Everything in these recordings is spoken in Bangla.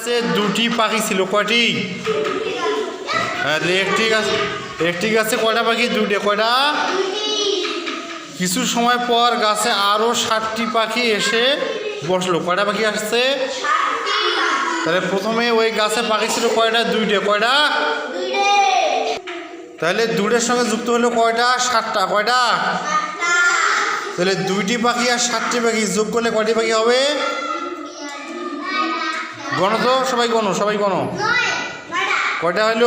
গাছে দুটি পাখি ছিল, কয়টি? হ্যাঁ একটি গাছ একটি গাছে কয়টা পাখি? দুটি, কয়টা? কিছু সময় পর গাছে আরও ষাটটি পাখি এসে বসল। কয়টা পাখি আসছে? তাহলে প্রথমে ওই গাছে পাখি ছিল কয়টা? দুইটে, কয়টা? তাহলে দুইটার সঙ্গে যুক্ত হলো কয়টা? সাতটা, কয়টা? তাহলে দুইটি পাখি আর সাতটি পাখি যোগ করলে কয়টি পাখি হবে? গণ তো? সবাই গণ সবাই গণ। কয়টা হইল?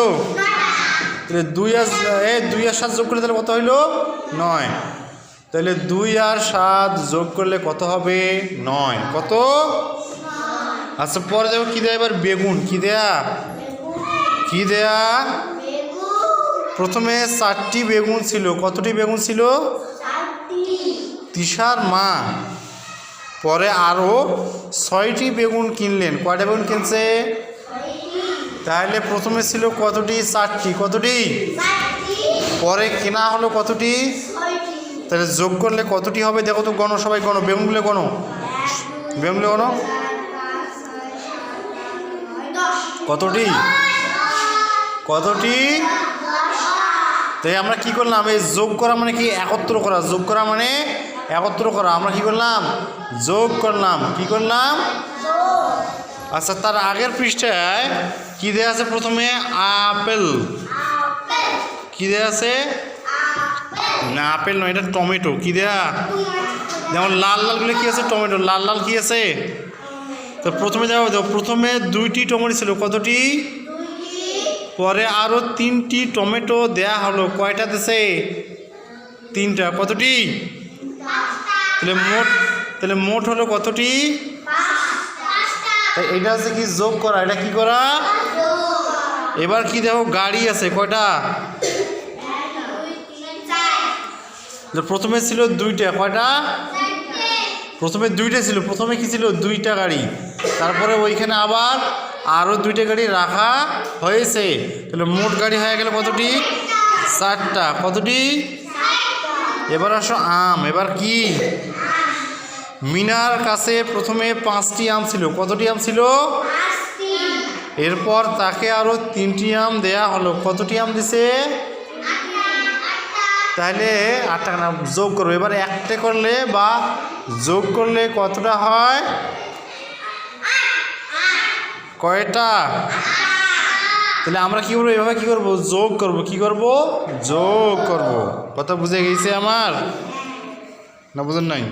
তাহলে দুই আর এ, দুই আর সাত যোগ করলে তাহলে কত হইল? নয়। তাহলে দুই আর সাত যোগ করলে কত হবে? নয়। কত? আচ্ছা পরে দেখো কী দেয়া? এবার বেগুন। কী দেয়া? কী দেয়া? প্রথমে চারটি বেগুন ছিল। কতটি বেগুন ছিল? তিশার মা। পরে আরও ছয়টি বেগুন কিনলেন। কয়টা বেগুন কিনছে? তাহলে প্রথমে ছিল কতটি? চারটি। কতটি? পরে কেনা হলো কতটি? তাহলে যোগ করলে কতটি হবে? দেখো তো গণ, সবাই গণ। বেগুনগুলো গণ। বেগুনগুলো গণ। কতটি? কতটি? তাই আমরা কি করলাম? এই যোগ করা মানে কি? একত্র করা। যোগ করা মানে একত্র করা, আমরা কি করলাম? যোগ করলাম। কি করলাম? আচ্ছা তার আগের পৃষ্ঠায় কি দেয়া আছে প্রথমে? আপেল। কি দেয়া আছে? না, আপেল নয়, এটা টমেটো। কি দেয়া? যেমন লাল লালগুলো কি আছে? টমেটো। লাল লাল কি আছে? তো প্রথমে যাব দেখো প্রথমে দুইটি টমেটো ছিল। কতটি? পরে আরও তিনটি টমেটো দেয়া হলো। কয়টা দেশে তিনটা। কতটি? তাহলে মোট তাহলে মোট হলো কতটি? তা এটা হচ্ছে কি যোগ করা, এটা কি করা? এবার কি দেখো, গাড়ি আছে, কয়টা? প্রথমে ছিল দুইটা, কয়টা? প্রথমে দুইটা ছিল, প্রথমে কি ছিল? দুইটা গাড়ি। তারপরে ওইখানে আবার আরও দুইটা গাড়ি রাখা হয়েছে। তাহলে মোট গাড়ি হয়ে গেল কতটি? চারটা। কতটি? এবার আসো আম এবার কি? মিনার কাছে প্রথমে পাঁচটি আম ছিল। কতটি আম ছিল? এরপর তাকে আরও তিনটি আম দেয়া হলো। কতটি আম দিছে? তাহলে আটটা টাকা না যোগ করব এবার একটা করলে বা যোগ করলে কতটা হয়? কয়টা? তাহলে আমরা কি করব? এভাবে কি করব? যোগ করব। কি করব? যোগ করব। কথা বুঝে গেছে আমার? না বুঝেন নাই?